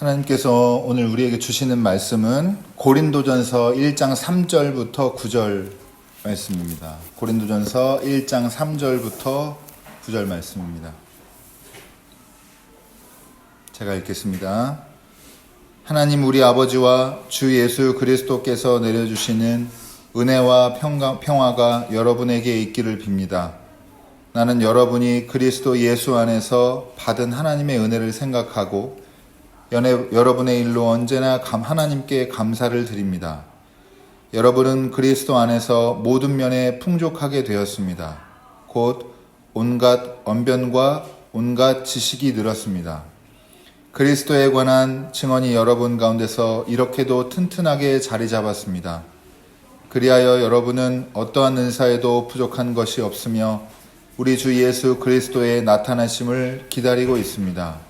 하나님께서 오늘 우리에게 주시는 말씀은 고린도전서 1장 3절부터 9절 말씀입니다. 고린도전서 1장 3절부터 9절 말씀입니다. 제가 읽겠습니다. 하나님 우리 아버지와 주 예수 그리스도께서 내려주시는 은혜와 평화가 여러분에게 있기를 빕니다. 나는 여러분이 그리스도 예수 안에서 받은 하나님의 은혜를 생각하고 연애, 여러분의 일로 언제나 감, 하나님께 감사를 드립니다. 여러분은 그리스도 안에서 모든 면에 풍족하게 되었습니다. 곧 온갖 언변과 온갖 지식이 늘었습니다. 그리스도에 관한 증언이 여러분 가운데서 이렇게도 튼튼하게 자리 잡았습니다. 그리하여 여러분은 어떠한 은사에도 부족한 것이 없으며 우리 주 예수 그리스도의 나타나심을 기다리고 있습니다.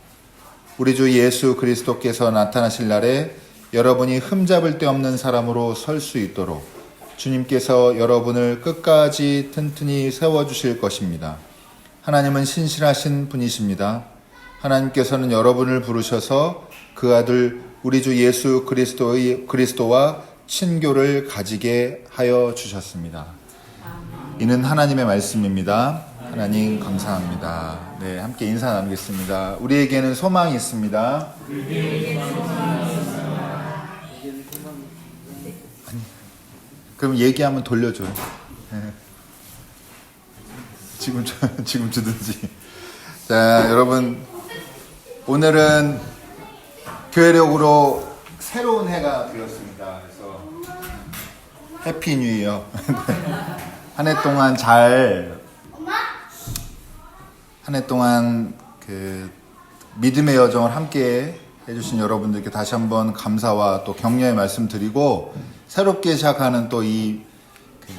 우리 주 예수 그리스도께서 나타나실 날에 여러분이 흠잡을 데 없는 사람으로 설 수 있도록 주님께서 여러분을 끝까지 튼튼히 세워주실 것입니다. 하나님은 신실하신 분이십니다. 하나님께서는 여러분을 부르셔서 그 아들 우리 주 예수 그리스도의 그리스도와 친교를 가지게 하여 주셨습니다. 이는 하나님의 말씀입니다. 하나님 감사합니다. 네, 함께 인사 나누겠습니다. 우리에게는 소망이 있습니다. 아니, 그럼 얘기하면 돌려줘요. 네. 지금 주- 지금 주든지. 자, 여러분 오늘은 교회력으로 새로운 해가 되었습니다. 그래서 해피 뉴 이어. 한 해 동안 잘 한 해 동안 그 믿음의 여정을 함께 해주신 여러분들께 다시 한번 감사와 또 격려의 말씀 드리고 새롭게 시작하는 또이 그,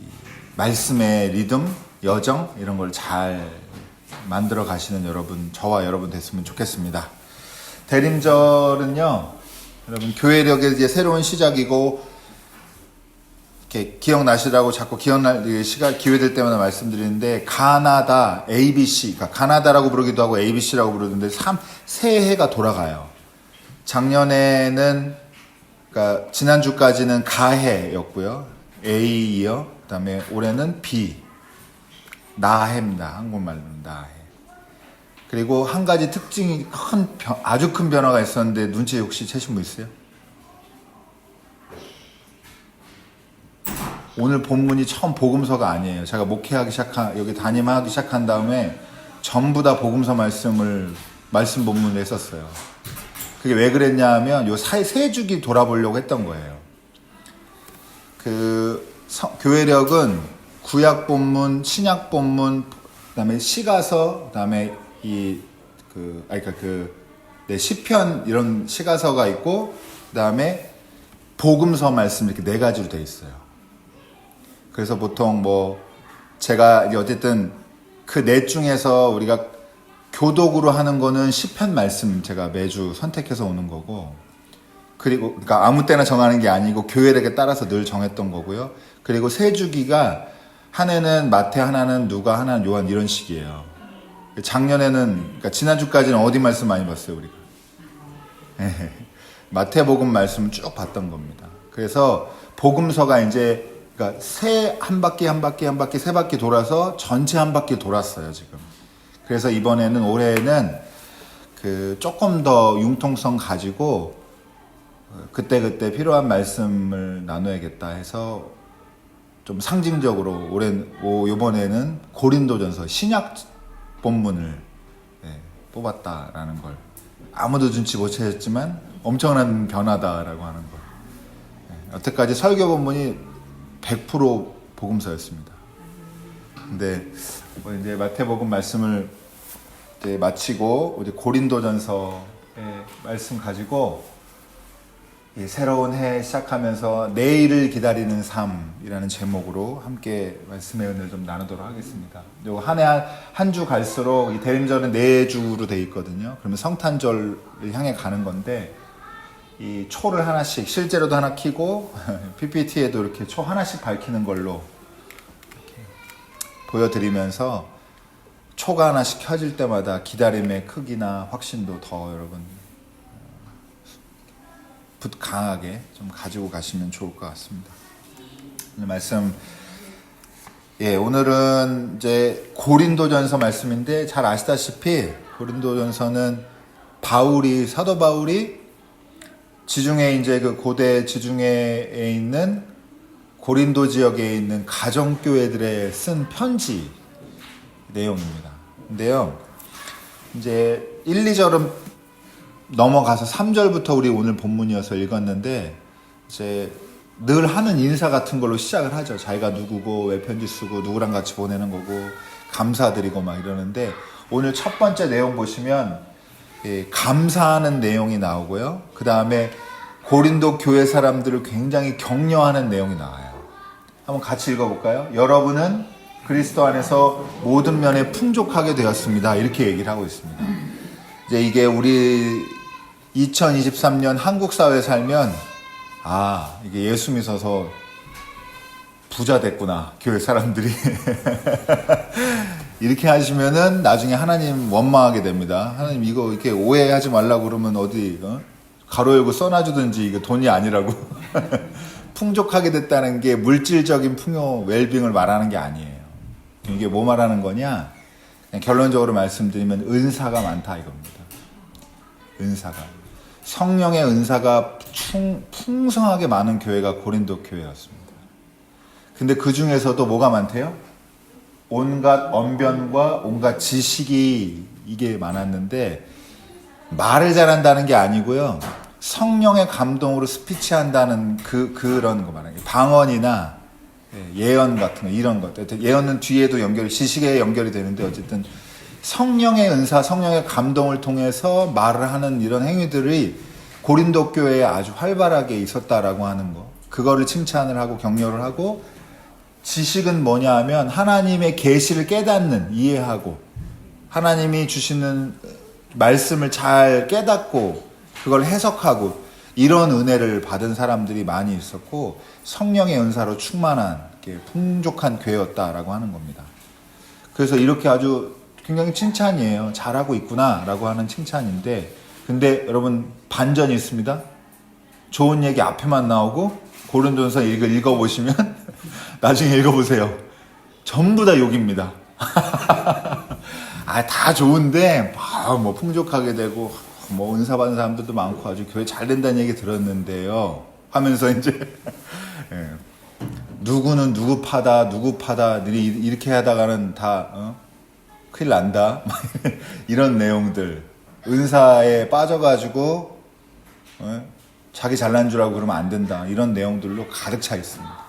이 말씀의 리듬, 여정 이런 걸 잘 만들어 가시는 여러분, 저와 여러분 됐으면 좋겠습니다. 대림절은요, 여러분 교회력의 이제 새로운 시작이고 이렇게 기억나시라고 자꾸 기억날 그 시간 기회 될 때마다 말씀드리는데 가나다 ABC 그러니까 가나다라고 부르기도 하고 ABC라고 부르는데 3 새해가 돌아가요. 작년에는 그러니까 지난주까지는 가해였고요. A이요. 그다음에 올해는 B. 나해입니다. 한국말로는 나해. 그리고 한 가지 특징이 큰 변- 아주 큰 변화가 있었는데 눈치 혹시 채신 분 있어요? 오늘 본문이 처음 복음서가 아니에요. 제가 목회하기 시작한 여기 담임하기 시작한 다음에 전부 다 복음서 말씀을 말씀 본문을 했었어요. 그게 왜 그랬냐면 요 사- 세 주기 돌아보려고 했던 거예요. 그 서- 교회력은 구약 본문, 신약 본문, 그다음에 시가서, 그다음에 이그 아니 그러니까 그 네, 시편 이런 시가서가 있고 그다음에 복음서 말씀 이렇게 네 가지로 돼 있어요. 그래서 보통 뭐 제가 어쨌든 그 넷 중에서 우리가 교독으로 하는 거는 시편 말씀 제가 매주 선택해서 오는 거고 그리고 그러니까 아무 때나 정하는 게 아니고 교회력에 따라서 늘 정했던 거고요. 그리고 세 주기가 한 해는 마태 하나는 누가 하나는 요한 이런 식이에요. 작년에는 그러니까 지난주까지는 어디 말씀 많이 봤어요 우리가 예. 마태복음 말씀 쭉 봤던 겁니다. 그래서 복음서가 이제 그러니까 세한 바퀴 한 바퀴 한 바퀴 세 바퀴 돌아서 전체 한 바퀴 돌았어요 지금. 그래서 이번에는 올해는 그 조금 더 융통성 가지고 그때 그때 필요한 말씀을 나눠야겠다 해서 좀 상징적으로 올해 오 이번에는 고린도전서 신약 본문을 예, 뽑았다라는 걸 아무도 눈치 못 채셨지만 엄청난 변화다라고 하는 거. 예, 여태까지 설교 본문이 100% 복음서였습니다. 근데 뭐 이제 마태복음 말씀을 이제 마치고 이제 고린도전서의 말씀 가지고 이 새로운 해 시작하면서 내일을 기다리는 삶이라는 제목으로 함께 말씀의 은혜를 좀 나누도록 하겠습니다. 요 한 해 한 주 갈수록 이 대림절은 네 주로 돼 있거든요. 그러면 성탄절을 향해 가는 건데 이 초를 하나씩 실제로도 하나 키고 PPT에도 이렇게 초 하나씩 밝히는 걸로 보여드리면서 초가 하나씩 켜질 때마다 기다림의 크기나 확신도 더 여러분 붙 강하게 좀 가지고 가시면 좋을 것 같습니다. 오늘 말씀 예, 오늘은 이제 고린도전서 말씀인데 잘 아시다시피 고린도전서는 바울이 사도 바울이 지중해 이제 그 고대 지중해에 있는 고린도 지역에 있는 가정 교회들에 쓴 편지 내용입니다. 근데요, 이제 1, 2절은 넘어가서 3절부터 우리 오늘 본문이어서 읽었는데, 이제 늘 하는 인사 같은 걸로 시작을 하죠. 자기가 누구고, 왜 편지 쓰고, 누구랑 같이 보내는 거고, 감사드리고 막 이러는데, 오늘 첫 번째 내용 보시면, 예, 감사하는 내용이 나오고요. 그 다음에 고린도 교회 사람들을 굉장히 격려하는 내용이 나와요. 한번 같이 읽어볼까요? 여러분은 그리스도 안에서 모든 면에 풍족하게 되었습니다. 이렇게 얘기를 하고 있습니다. 이제 이게 우리 2023년 한국 사회에 살면 아 이게 예수 믿어서 부자 됐구나 교회 사람들이 이렇게 하시면은 나중에 하나님 원망하게 됩니다. 하나님 이거 이렇게 오해하지 말라고 그러면 어디 어? 가로 열고 써놔주든지 이거 돈이 아니라고 풍족하게 됐다는 게 물질적인 풍요 웰빙을 말하는 게 아니에요. 이게 뭐 말하는 거냐? 결론적으로 말씀드리면 은사가 많다 이겁니다. 은사가 성령의 은사가 충, 풍성하게 많은 교회가 고린도 교회였습니다. 근데 그 중에서도 뭐가 많대요? 온갖 언변과 온갖 지식이 이게 많았는데 말을 잘한다는 게 아니고요. 성령의 감동으로 스피치한다는 그 그런 거 말하는 게 방언이나 예, 예언 같은 거 이런 것. 예언은 뒤에도 연결 지식에 연결이 되는데 어쨌든 성령의 은사, 성령의 감동을 통해서 말을 하는 이런 행위들이 고린도 교회에 아주 활발하게 있었다라고 하는 거. 그거를 칭찬을 하고 격려를 하고 지식은 뭐냐 하면 하나님의 계시를 깨닫는 이해하고 하나님이 주시는 말씀을 잘 깨닫고 그걸 해석하고 이런 은혜를 받은 사람들이 많이 있었고 성령의 은사로 충만한 풍족한 교회였다라고 하는 겁니다. 그래서 이렇게 아주 굉장히 칭찬이에요. 잘하고 있구나라고 하는 칭찬인데 근데 여러분 반전이 있습니다. 좋은 얘기 앞에만 나오고 고린도전서 읽어 읽어보시면 나중에 읽어보세요. 전부 다 욕입니다. 아, 다 좋은데, 아, 뭐, 풍족하게 되고, 뭐, 은사 받은 사람들도 많고, 아주 교회 잘 된다는 얘기 들었는데요. 하면서 이제, 예. 누구는 누구 파다, 누구 파다, 이렇게 하다가는 다, 어? 큰일 난다. 이런 내용들. 은사에 빠져가지고, 어? 자기 잘난 줄 알고 그러면 안 된다. 이런 내용들로 가득 차 있습니다.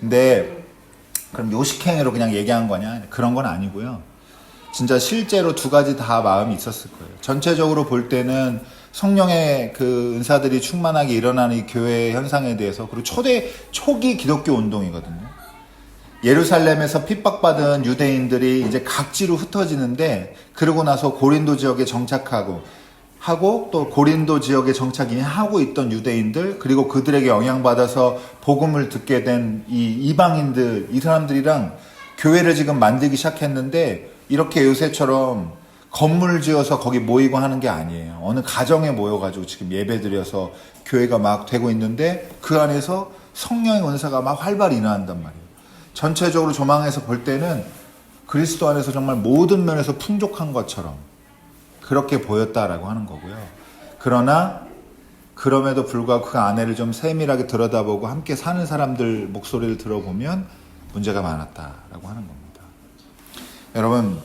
근데, 그럼 요식행위로 그냥 얘기한 거냐? 그런 건 아니고요. 진짜 실제로 두 가지 다 마음이 있었을 거예요. 전체적으로 볼 때는 성령의 그 은사들이 충만하게 일어나는 이 교회 현상에 대해서 그리고 초대 초기 기독교 운동이거든요. 예루살렘에서 핍박받은 유대인들이 이제 각지로 흩어지는데 그러고 나서 고린도 지역에 정착하고 하고 또 고린도 지역에 정착이 하고 있던 유대인들 그리고 그들에게 영향받아서 복음을 듣게 된 이 이방인들 이 사람들이랑 교회를 지금 만들기 시작했는데 이렇게 요새처럼 건물 지어서 거기 모이고 하는 게 아니에요. 어느 가정에 모여가지고 지금 예배 드려서 교회가 막 되고 있는데 그 안에서 성령의 은사가 막 활발히 일어난단 말이에요. 전체적으로 조망해서 볼 때는 그리스도 안에서 정말 모든 면에서 풍족한 것처럼 그렇게 보였다라고 하는 거고요. 그러나 그럼에도 불구하고 그 안에를 좀 세밀하게 들여다보고 함께 사는 사람들 목소리를 들어보면 문제가 많았다라고 하는 겁니다. 여러분,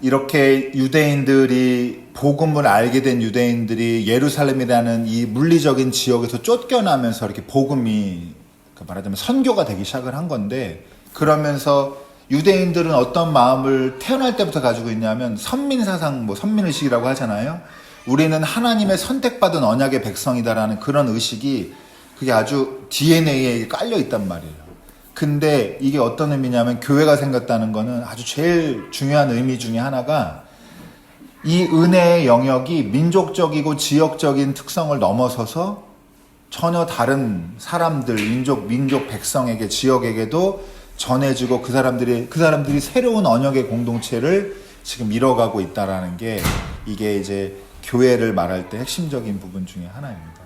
이렇게 유대인들이 복음을 알게 된 유대인들이 예루살렘이라는 이 물리적인 지역에서 쫓겨나면서 이렇게 복음이 그 말하자면 선교가 되기 시작을 한 건데 그러면서 유대인들은 어떤 마음을 태어날 때부터 가지고 있냐면 선민 사상 뭐 선민 의식이라고 하잖아요. 우리는 하나님의 선택받은 언약의 백성이다라는 그런 의식이 그게 아주 DNA에 깔려 있단 말이에요. 근데 이게 어떤 의미냐면 교회가 생겼다는 거는 아주 제일 중요한 의미 중에 하나가 이 은혜의 영역이 민족적이고 지역적인 특성을 넘어서서 전혀 다른 사람들, 민족, 민족 백성에게 지역에게도 전해지고 그 사람들이 그 사람들이 새로운 언역의 공동체를 지금 이뤄가고 있다라는 게 이게 이제 교회를 말할 때 핵심적인 부분 중에 하나입니다.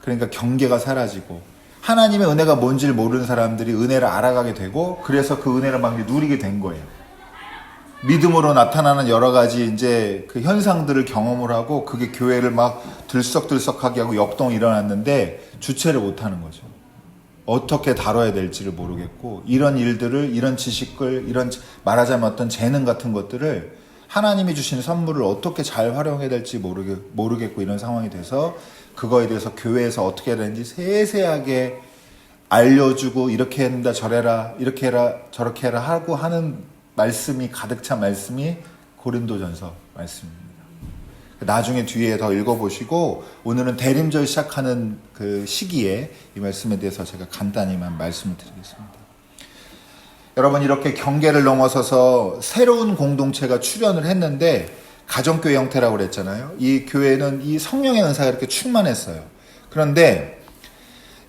그러니까 경계가 사라지고 하나님의 은혜가 뭔지를 모르는 사람들이 은혜를 알아가게 되고 그래서 그 은혜를 막 누리게 된 거예요. 믿음으로 나타나는 여러 가지 이제 그 현상들을 경험을 하고 그게 교회를 막 들썩들썩하게 하고 역동이 일어났는데 주체를 못 하는 거죠. 어떻게 다뤄야 될지를 모르겠고 이런 일들을 이런 지식을 이런 말하자면 어떤 재능 같은 것들을 하나님이 주시는 선물을 어떻게 잘 활용해야 될지 모르겠, 모르겠고 이런 상황이 돼서 그거에 대해서 교회에서 어떻게 해야 되는지 세세하게 알려주고 이렇게 한다 저래라 이렇게 해라 저렇게 해라 하고 하는 말씀이 가득 찬 말씀이 고린도전서 말씀입니다. 나중에 뒤에 더 읽어보시고 오늘은 대림절 시작하는 그 시기에 이 말씀에 대해서 제가 간단히만 말씀을 드리겠습니다. 여러분 이렇게 경계를 넘어서서 새로운 공동체가 출현을 했는데 가정교회 형태라고 그랬잖아요. 이 교회는 이 성령의 은사가 이렇게 충만했어요. 그런데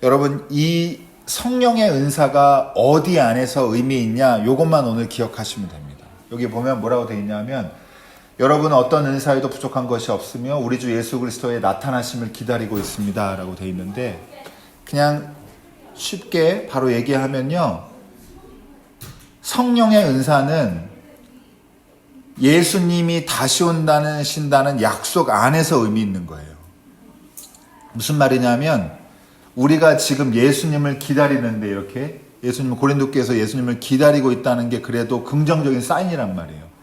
여러분 이 성령의 은사가 어디 안에서 의미 있냐? 요것만 오늘 기억하시면 됩니다. 여기 보면 뭐라고 되어 있냐면 여러분 어떤 은사에도 부족한 것이 없으며 우리 주 예수 그리스도의 나타나심을 기다리고 있습니다라고 되어 있는데 그냥 쉽게 바로 얘기하면요. 성령의 은사는 예수님이 다시 온다는 신다는 약속 안에서 의미 있는 거예요. 무슨 말이냐면 우리가 지금 예수님을 기다리는데 이렇게 예수님 고린도께서 예수님을 기다리고 있다는 게 그래도 긍정적인 사인이란 말이에요.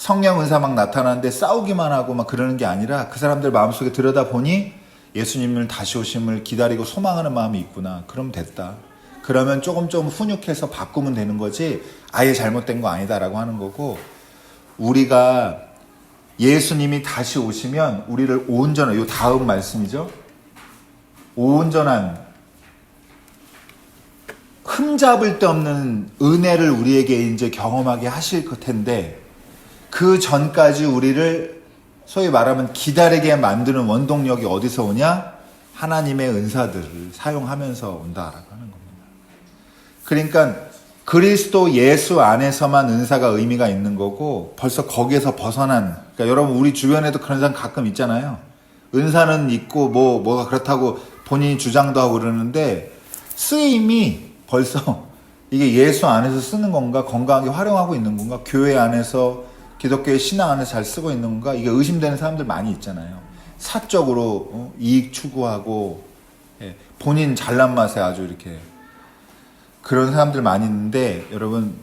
성령 은사 막 나타나는데 싸우기만 하고 막 그러는 게 아니라 그 사람들 마음속에 들여다 보니 예수님을 다시 오심을 기다리고 소망하는 마음이 있구나. 그럼 됐다. 그러면 조금 좀 훈육해서 바꾸면 되는 거지 아예 잘못된 거 아니다라고 하는 거고 우리가 예수님이 다시 오시면 우리를 온전한 요 다음 말씀이죠. 온전한 흠잡을 데 없는 은혜를 우리에게 이제 경험하게 하실 그 텐데 그 전까지 우리를 소위 말하면 기다리게 만드는 원동력이 어디서 오냐? 하나님의 은사들을 사용하면서 온다라고 하는 겁니다. 그러니까 그리스도 예수 안에서만 은사가 의미가 있는 거고 벌써 거기에서 벗어난 그러니까 여러분 우리 주변에도 그런 사람 가끔 있잖아요. 은사는 있고 뭐 뭐가 그렇다고 본인이 주장도 하고 그러는데 쓰임이 벌써 이게 예수 안에서 쓰는 건가 건강하게 활용하고 있는 건가 교회 안에서 기독교의 신앙 안에서 잘 쓰고 있는 건가 이게 의심되는 사람들 많이 있잖아요. 사적으로 어? 이익 추구하고 예, 본인 잘난 맛에 아주 이렇게 그런 사람들 많이 있는데 여러분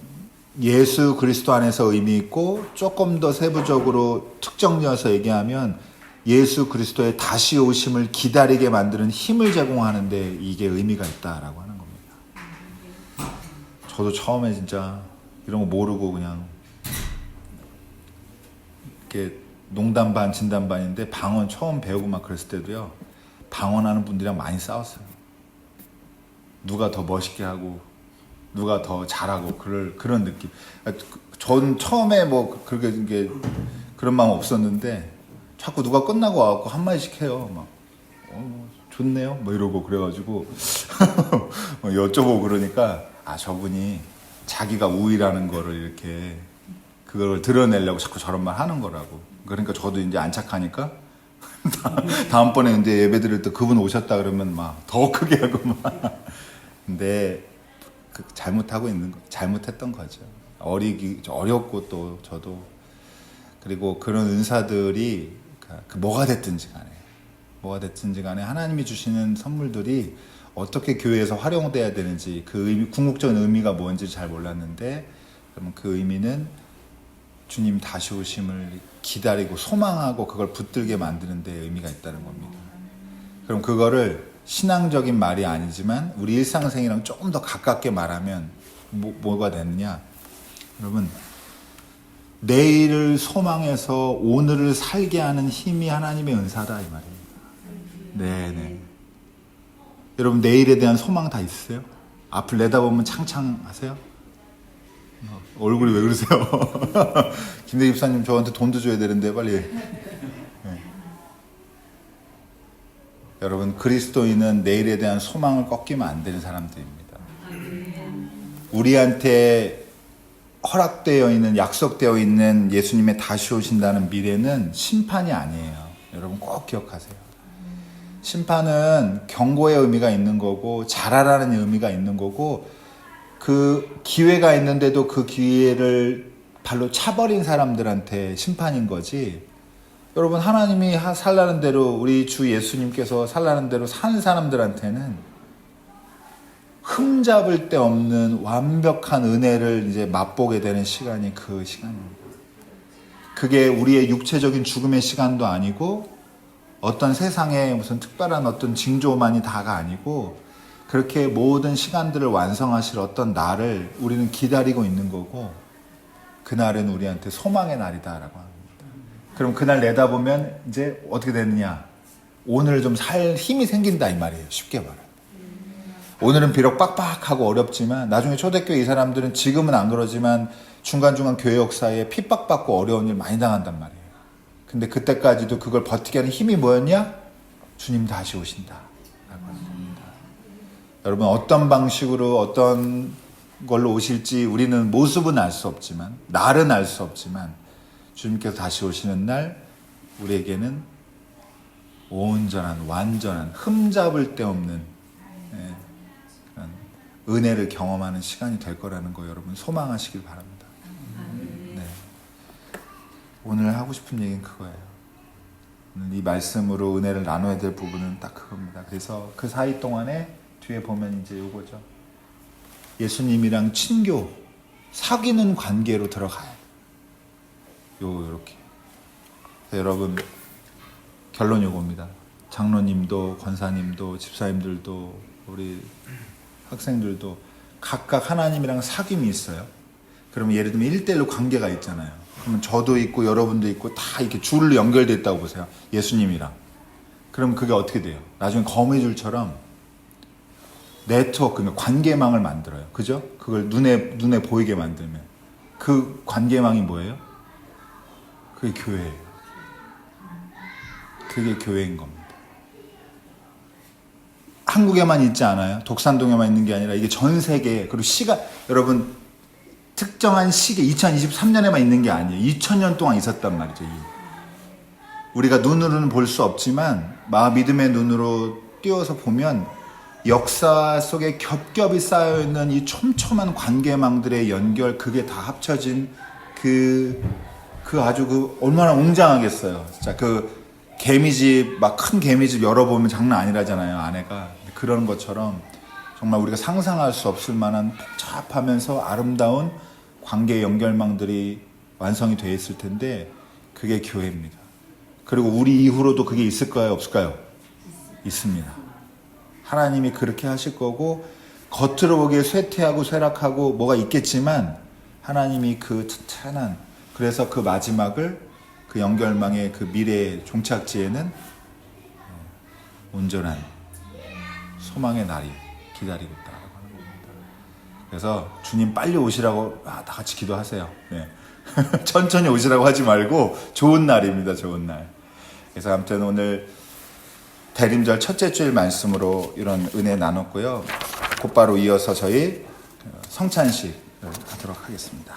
예수 그리스도 안에서 의미 있고 조금 더 세부적으로 특정지어서 얘기하면 예수 그리스도의 다시 오심을 기다리게 만드는 힘을 제공하는데 이게 의미가 있다라고 하는 겁니다. 저도 처음에 진짜 이런 거 모르고 그냥 이렇게 농담 반 진담 반인데 방언 처음 배우고 막 그랬을 때도요 방언하는 분들이랑 많이 싸웠어요. 누가 더 멋있게 하고 누가 더 잘하고 그럴 그런 느낌. 전 처음에 뭐 그렇게 이게 그런 마음 없었는데 자꾸 누가 끝나고 와갖고 한 마디씩 해요. 막 어, 좋네요. 뭐 이러고 그래가지고 뭐 여쭤보고 그러니까 아 저분이 자기가 우위라는 거를 이렇게 그걸 드러내려고 자꾸 저런 말 하는 거라고. 그러니까 저도 이제 안착하니까 다음번에 이제 예배 드릴 때 그분 오셨다 그러면 막 더 크게 하고 막. 근데 그 잘못하고 있는 거, 잘못했던 거죠. 어리기 어렵고 또 저도 그리고 그런 은사들이 그 뭐가 됐든지 간에 뭐가 됐든지 간에 하나님이 주시는 선물들이 어떻게 교회에서 활용돼야 되는지 그 의미 궁극적인 의미가 뭔지 잘 몰랐는데 그러면 그 의미는 주님 다시 오심을 기다리고 소망하고 그걸 붙들게 만드는 데 의미가 있다는 겁니다. 그럼 그거를 신앙적인 말이 아니지만 우리 일상생이랑 조금 더 가깝게 말하면 뭐, 뭐가 되느냐? 여러분 내일을 소망해서 오늘을 살게 하는 힘이 하나님의 은사다 이 말입니다. 네 네. 여러분 내일에 대한 소망 다 있으세요? 앞을 내다보면 창창하세요? 어, 얼굴이 왜 그러세요? 김대 집사님 저한테 돈도 줘야 되는데 빨리. 네. 여러분 그리스도인은 내일에 대한 소망을 꺾이면 안 되는 사람들입니다. 우리한테 허락되어 있는 약속되어 있는 예수님의 다시 오신다는 미래는 심판이 아니에요. 여러분 꼭 기억하세요. 심판은 경고의 의미가 있는 거고 잘하라는 의미가 있는 거고 그 기회가 있는데도 그 기회를 발로 차버린 사람들한테 심판인 거지. 여러분 하나님이 하- 살라는 대로 우리 주 예수님께서 살라는 대로 사는 사람들한테는 흠잡을 데 없는 완벽한 은혜를 이제 맛보게 되는 시간이 그 시간입니다. 그게 우리의 육체적인 죽음의 시간도 아니고 어떤 세상의 무슨 특별한 어떤 징조만이 다가 아니고 그렇게 모든 시간들을 완성하실 어떤 날을 우리는 기다리고 있는 거고 그날은 우리한테 소망의 날이다라고 합니다. 그럼 그날 내다보면 이제 어떻게 되느냐? 오늘 좀 살 힘이 생긴다 이 말이에요. 쉽게 말해. 오늘은 비록 빡빡하고 어렵지만 나중에 초대교회 이 사람들은 지금은 안 그러지만 중간중간 교회 역사에 핍박받고 어려운 일 많이 당한단 말이에요. 근데 그때까지도 그걸 버티게 하는 힘이 뭐였냐? 주님 다시 오신다. 여러분 어떤 방식으로 어떤 걸로 오실지 우리는 모습은 알 수 없지만 날은 알 수 없지만 주님께서 다시 오시는 날 우리에게는 온전한 완전한 흠잡을 데 없는 예, 그런 은혜를 경험하는 시간이 될 거라는 거 여러분 소망하시길 바랍니다. 네. 오늘 하고 싶은 얘기는 그거예요. 이 말씀으로 은혜를 나눠야 될 부분은 딱 그겁니다. 그래서 그 사이 동안에 뒤에 보면 이제 요거죠. 예수님이랑 친교, 사귀는 관계로 들어가요. 요, 요렇게. 여러분, 결론 요겁니다. 장로님도, 권사님도, 집사님들도, 우리 학생들도 각각 하나님이랑 사귐이 있어요. 그러면 예를 들면 1대1로 관계가 있잖아요. 그러면 저도 있고 여러분도 있고 다 이렇게 줄로 연결돼 있다고 보세요. 예수님이랑. 그럼 그게 어떻게 돼요? 나중에 거미줄처럼 네트워크, 관계망을 만들어요. 그죠? 그걸 눈에, 눈에 보이게 만들면. 그 관계망이 뭐예요? 그게 교회예요. 그게 교회인 겁니다. 한국에만 있지 않아요. 독산동에만 있는 게 아니라 이게 전 세계에, 그리고 시간, 여러분, 특정한 시기, 2023년에만 있는 게 아니에요. 2000년 동안 있었단 말이죠. 이. 우리가 눈으로는 볼 수 없지만, 마 믿음의 눈으로 띄워서 보면, 역사 속에 겹겹이 쌓여 있는 이 촘촘한 관계망들의 연결, 그게 다 합쳐진 그, 그 아주 그, 얼마나 웅장하겠어요. 진짜 그, 개미집, 막 큰 개미집 열어보면 장난 아니라잖아요, 안에가. 그런 것처럼 정말 우리가 상상할 수 없을 만한 복잡하면서 아름다운 관계 연결망들이 완성이 되어 있을 텐데, 그게 교회입니다. 그리고 우리 이후로도 그게 있을까요, 없을까요? 있습니다. 하나님이 그렇게 하실 거고 겉으로 보기에 쇠퇴하고 쇠락하고 뭐가 있겠지만 하나님이 그 찬찬한 그래서 그 마지막을 그 연결망의 그 미래의 종착지에는 온전한 소망의 날이 기다리고 있다라고 하는 겁니다. 그래서 주님 빨리 오시라고 아, 다 같이 기도하세요. 네. 천천히 오시라고 하지 말고 좋은 날입니다. 좋은 날. 그래서 아무튼 오늘 대림절 첫째 주일 말씀으로 이런 은혜 나눴고요. 곧바로 이어서 저희 성찬식을 하도록 하겠습니다.